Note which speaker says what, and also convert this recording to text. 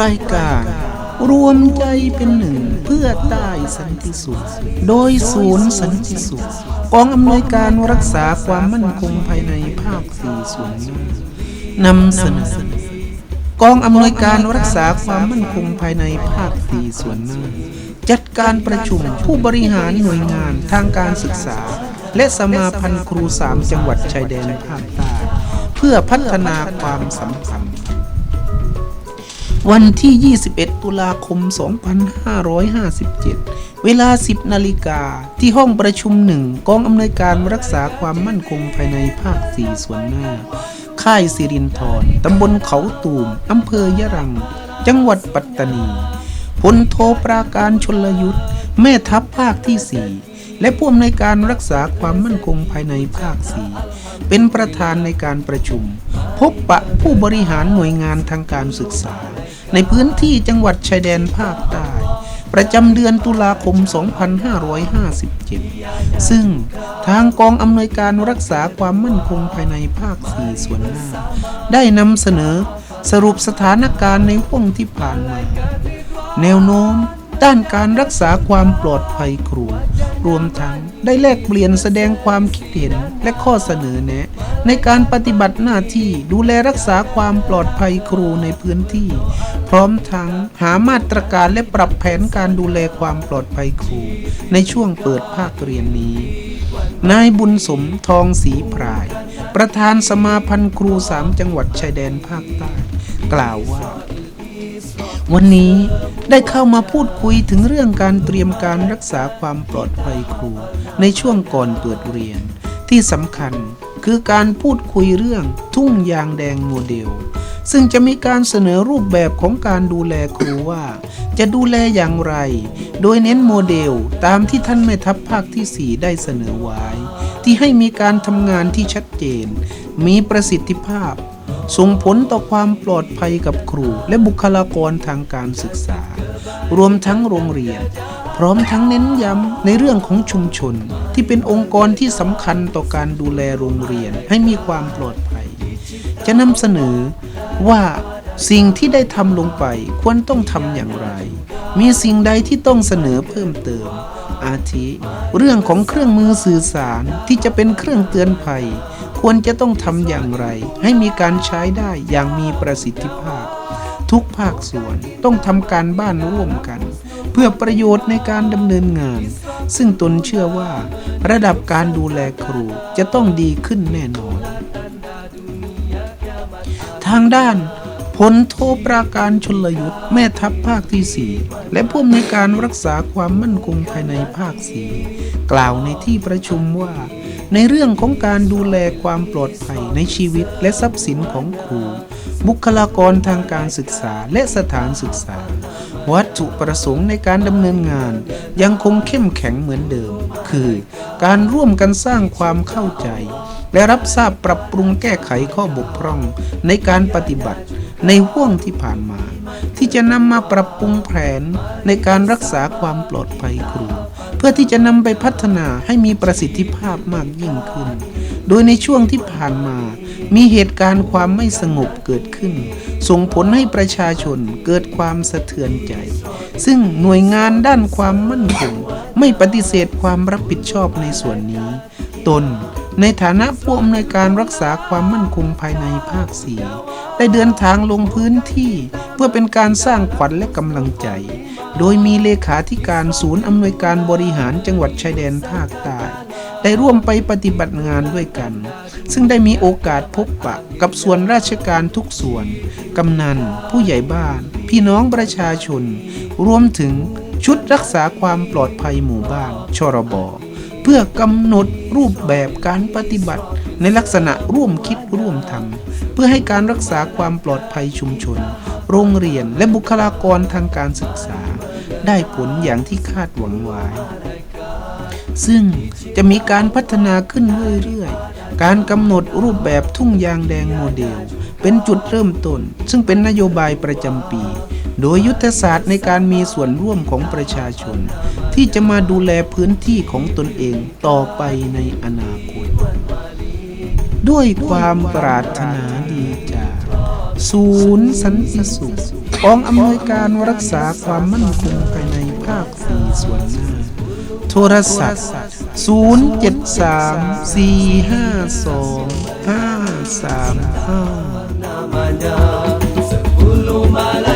Speaker 1: รายการรวมใจเป็นหนึ่งเพื่อใต้สันติสุข โดยศูนย์สันติสุขกองอำนวยการรักษาความมั่นคงภายในภาคสี่ส่วนหน้านำเสนอกองอำนวยการรักษาความมั่นคงภายในภาคสี่ส่วนหน้าจัดการประชุมผู้บริหารหน่วยงานทางการศึกษา และสมาพันธ์ครูสามจังหวัดชายแดนภาคใต้ พื่อพัฒนาความสัมพันธ์ วันที่ 21 ตุลาคม 2557 เวลา 10 นาฬิกา ที่ห้องประชุมหนึ่งกองอำนวยการรักษาความมั่นคงภายในภาค 4 ส่วนหน้า ค่ายสิรินธรตำบลเขาตูมอำเภอยะรัง จังหวัดปัตตานีพลโทปราการชลยุทธแม่ทัพภาคที่ 4 และผู้อำนวยการรักษาความมั่นคงภายในภาค4เป็นประธานในการประชุม พบปะผู้บริหารหน่วยงานทางการศึกษา ในพื้นที่จังหวัดชายแดนภาคใต้ประจำเดือนตุลาคม 2557 ซึ่งทางกองอำนวยการรักษาความมั่นคงภายในภาค 4 ส่วนหน้า ได้นำเสนอสรุปสถานการณ์ในห่วงที่ผ่านมา แนวโน้ม ด้านการรักษาความปลอดภัยครู รวมทั้งได้แลกเปลี่ยนแสดงความคิดเห็นและข้อเสนอแนะ ในการปฏิบัติหน้าที่ดูแลรักษาความปลอดภัยครูในพื้นที่ พร้อมทั้งหามาตรการและปรับแผนการดูแลความปลอดภัยครู ในช่วงเปิดภาคเรียนนี้ นายบุญสมทองศรีพราย ประธานสมาพันธ์ครูสามจังหวัดชายแดนภาคใต้ กล่าวว่า วันนี้ได้เข้ามาพูดคุยถึงเรื่องการเตรียมการรักษาความปลอดภัยครู ในช่วงก่อนเปิดเรียน ที่สำคัญคือการพูดคุยเรื่องทุ่งยางแดงโมเดล ซึ่งจะมีการเสนอรูปแบบของการดูแลครูว่า จะดูแลอย่างไร โดยเน้นโมเดลตามที่ท่านแม่ทัพภาคที่ 4 ได้เสนอไว้ ที่ให้มีการทำงานที่ชัดเจน มีประสิทธิภาพ ส่งผลต่อความปลอดภัยกับครูและบุคลากรทางการศึกษา รวมทั้งโรงเรียน พร้อมทั้งเน้นย้ำในเรื่องของชุมชน ที่เป็นองค์กรที่สำคัญต่อการดูแลโรงเรียนให้มีความปลอดภัย จะนำเสนอว่าสิ่งที่ได้ทำลงไปควรต้องทำอย่างไร มีสิ่งใดที่ต้องเสนอเพิ่มเติม อาทิ เรื่องของเครื่องมือสื่อสารที่จะเป็นเครื่องเตือนภัย ควรจะต้องทำอย่างไร ให้มีการใช้ได้อย่างมีประสิทธิภาพ ทุกภาคส่วนต้องทำการบ้านร่วมกัน เพื่อประโยชน์ในการดำเนินงาน ซึ่งตนเชื่อว่า ระดับการดูแลครูจะต้องดีขึ้นแน่นอน ทางด้านพลโทปราการชลยุทธ์แม่ทัพภาคที่ 4 และผู้อำนวยการรักษาความมั่นคงภายในภาค 4 กล่าวในที่ประชุมว่า ในเรื่องของการดูแลความปลอดภัยในชีวิตและทรัพย์สินของครู บุคลากรทางการศึกษาและสถานศึกษา วัตถุประสงค์ในการดำเนินงานยังคงเข้มแข็งเหมือนเดิม คือการร่วมกันสร้างความเข้าใจ และรับทราบปรับปรุงแก้ไขข้อบกพร่องในการปฏิบัติในห่วงที่ผ่านมา ที่จะนำมาปรับปรุงแผนในการรักษาความปลอดภัยครู เพื่อที่จะนำไปพัฒนาให้มีประสิทธิภาพมากยิ่งขึ้น โดยในช่วงที่ผ่านมา มีเหตุการณ์ความไม่สงบเกิดขึ้น ส่งผลให้ประชาชนเกิดความสะเทือนใจ ซึ่งหน่วยงานด้านความมั่นคงไม่ปฏิเสธความรับผิดชอบในส่วนนี้ ตน ในฐานะผู้อำนวยการรักษาความมั่นคงภายในภาคสีได้เดินทางลงพื้นที่ เพื่อเป็นการสร้างขวัญและกำลังใจ โดยมีเลขาธิการศูนย์อำนวยการบริหารจังหวัดชายแดนภาคใต้ได้ร่วมไปปฏิบัติงานด้วยกัน ซึ่งได้มีโอกาสพบปะกับส่วนราชการทุกส่วน กำนัน ผู้ใหญ่บ้าน พี่น้องประชาชน รวมถึงชุดรักษาความปลอดภัยหมู่บ้านชรบเพื่อกำหนดรูปแบบการปฏิบัติ ในลักษณะร่วมคิดร่วมทำเพื่อให้การรักษาความปลอดภัยชุมชน โรงเรียนและบุคลากรทางการศึกษา ได้ผลอย่างที่คาดหวังไว้ซึ่งจะมีการพัฒนาขึ้นเรื่อยๆ การกำหนดรูปแบบทุ่งยางแดงโมเดล เป็นจุดเริ่มต้น ซึ่งเป็นนโยบายประจำปี โดยยุทธศาสตร์ในการมีส่วนร่วมของประชาชน ที่จะมาดูแลพื้นที่ของตนเองต่อไปในอนาคต ด้วยความปรารถนาดีจากศูนย์สันติสุขกองอำนวยการรักษาความมั่นคงภายในภาคสี่ส่วนหน้า โทรศัพท์ 073 452 535